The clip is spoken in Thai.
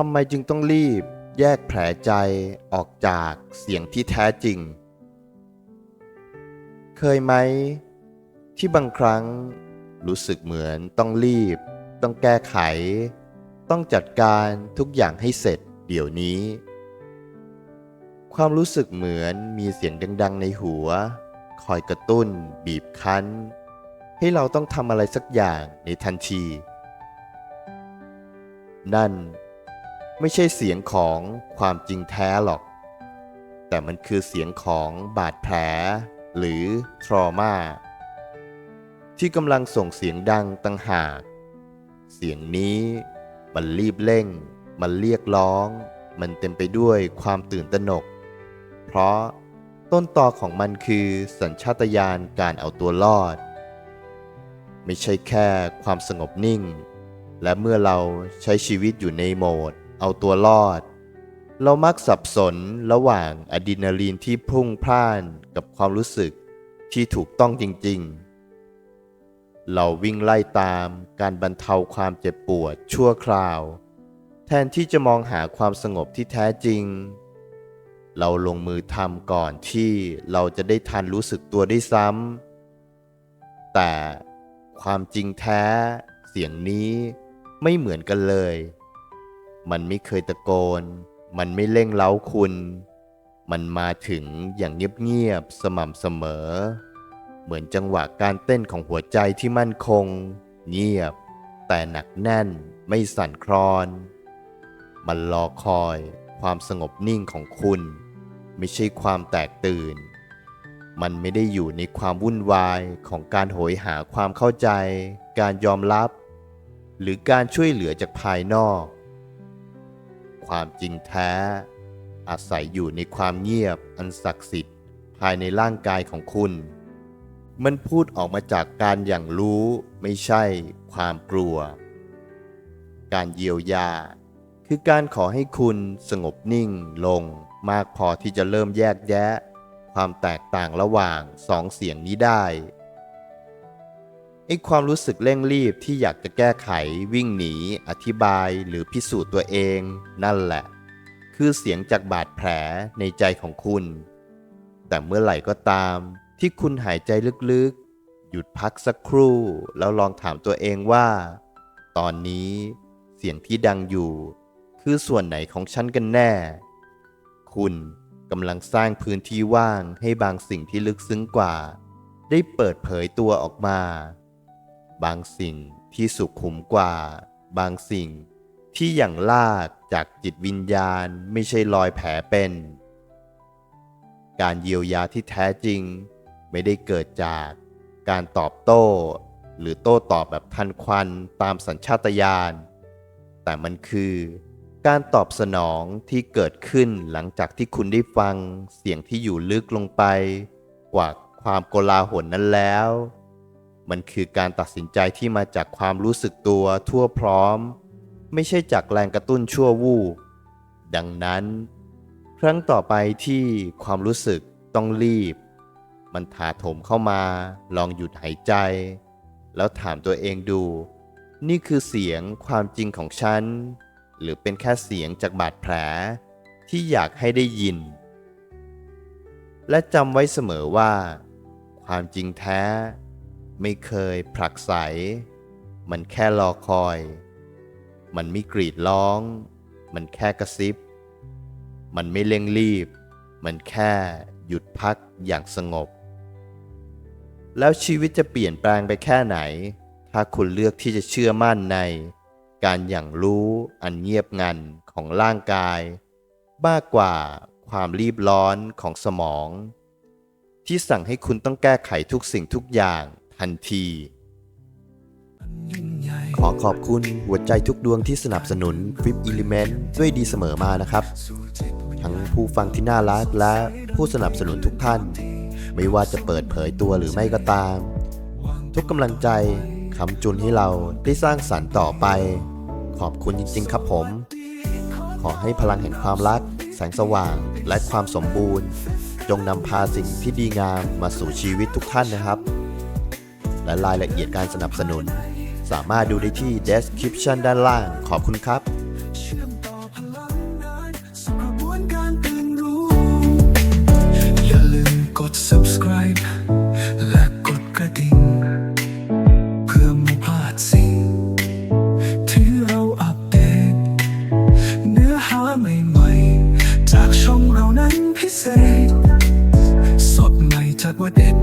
ทำไมจึงต้องรีบแยกแผลใจออกจากเสียงที่แท้จริง เคยไหม ที่บางครั้งรู้สึกเหมือนต้องรีบ ต้องแก้ไข ต้องจัดการทุกอย่างให้เสร็จเดี๋ยวนี้ ความรู้สึกเหมือนมีเสียงดัง ๆ ในหัว คอยกระตุ้น บีบคั้น ให้เราต้องทำอะไรสักอย่างในทันที นั่น ไม่ใช่เสียงของความจริงแท้หรอก แต่มันคือเสียงของบาดแผล หรือ trauma ที่กำลังส่งเสียงดังตั้งหาก เสียงนี้มันรีบเร่ง มันเรียกร้อง มันเต็มไปด้วยความตื่นตระหนก เพราะต้นตอของมันคือสัญชาตญาณการเอาตัวรอด ไม่ใช่แค่ความสงบนิ่ง และเมื่อเราใช้ชีวิตอยู่ในโหมด เอาตัวรอด เรามักสับสนระหว่างอะดรีนาลีนที่พุ่งพล่านกับความรู้สึกที่ถูกต้องจริง ๆ เราวิ่งไล่ตามการบรรเทาความเจ็บปวดชั่วคราว แทนที่จะมองหาความสงบที่แท้จริง เราลงมือทำก่อนที่เราจะได้ทันรู้สึกตัวได้ซ้ำแต่ความจริงแท้เสียงนี้ไม่เหมือนกันเลย มันไม่เคยตะโกน มันไม่เร่งเล้าคุณ มันมาถึงอย่างเงียบๆ สม่ำเสมอ เหมือนจังหวะการเต้นของหัวใจที่มั่นคง เงียบ แต่หนักแน่น ไม่สั่นคลอน มันรอคอยความสงบนิ่งของคุณ ไม่ใช่ความแตกตื่น มันไม่ได้อยู่ในความวุ่นวายของการโหยหาความเข้าใจ การยอมรับ หรือการช่วยเหลือจากภายนอก ความจริงแท้ อาศัยอยู่ในความเงียบอันศักดิ์สิทธิ์ภายในร่างกายของคุณ มันพูดออกมาจากการอย่างรู้ไม่ใช่ความกลัว การเยียวยา คือการขอให้คุณสงบนิ่งลงมากพอที่จะเริ่มแยกแยะ ความแตกต่างระหว่างสองเสียงนี้ได้ ไอ้ความรู้สึกเร่งรีบที่อยากจะแก้ไขวิ่งหนี อธิบายหรือพิสูจน์ตัวเอง นั่นแหละ คือเสียงจากบาดแผลในใจของคุณ แต่เมื่อไหร่ก็ตาม ที่คุณหายใจลึกๆ หยุดพักสักครู่ แล้วลองถามตัวเองว่า ตอนนี้เสียงที่ดังอยู่ คือส่วนไหนของฉันกันแน่ คุณกำลังสร้างพื้นที่ว่างให้บางสิ่งที่ลึกซึ้งกว่า ได้เปิดเผยตัวออกมา บางสิ่งที่สุขุมกว่า บางสิ่งที่อย่างลากจากจิตวิญญาณไม่ใช่รอยแผลเป็น การเยียวยาที่แท้จริงไม่ได้เกิดจากการตอบโต้ หรือโต้ตอบแบบทันควันตามสัญชาตญาณ แต่มันคือการตอบสนองที่เกิดขึ้นหลังจากที่คุณได้ฟังเสียงที่อยู่ลึกลงไป กว่าความโกลาหลนั้นแล้ว มันคือการตัดสินใจที่มาจากความรู้สึกตัวทั่วพร้อม ไม่ใช่จากแรงกระตุ้นชั่ววูบดังนั้น ครั้งต่อไปที่ความรู้สึกต้องรีบ มันถาโถมเข้ามา ลองหยุดหายใจ แล้วถามตัวเองดู นี่คือเสียงความจริงของฉัน หรือเป็นแค่เสียงจากบาดแผล ที่อยากให้ได้ยิน และจำไว้เสมอว่า ความจริงแท้ ไม่เคยผลักไส มันแค่รอคอย มันไม่กรีดร้อง มันแค่กระซิบ มันไม่เร่งรีบ มันแค่หยุดพักอย่างสงบ แล้วชีวิตจะเปลี่ยนแปลงไปแค่ไหน ถ้าคุณเลือกที่จะเชื่อมั่นใน การอย่างรู้อันเงียบงันของร่างกายมากกว่าความรีบร้อนของสมอง ที่สั่งให้คุณต้องแก้ไขทุกสิ่งทุกอย่าง ทันที ขอขอบคุณหัวใจทุกดวงที่สนับสนุนฟิปอิลิเมนต์ด้วยดีเสมอมานะครับ ทั้งผู้ฟังที่น่ารักและผู้สนับสนุนทุกท่าน ไม่ว่าจะเปิดเผยตัวหรือไม่ก็ตาม ทุกกำลังใจคำจุนให้เราได้สร้างสรรค์ต่อไป ขอบคุณจริงๆ ครับผม ขอให้พลังแห่งความรัก แสงสว่างและความสมบูรณ์ จงนำพาสิ่งที่ดีงามมาสู่ชีวิตทุกท่านนะครับ และรายละเอียดการสนับสนุน สามารถดูได้ที่ description ด้านล่าง ขอบคุณครับกด subscribe และกดกระดิ่งเพื่อไม่พลาดสิ่งที่เราอัปเดต เนื้อหาใหม่ๆ จากช่องเราในพิเศษ สดใหม่จากว่าเด็ด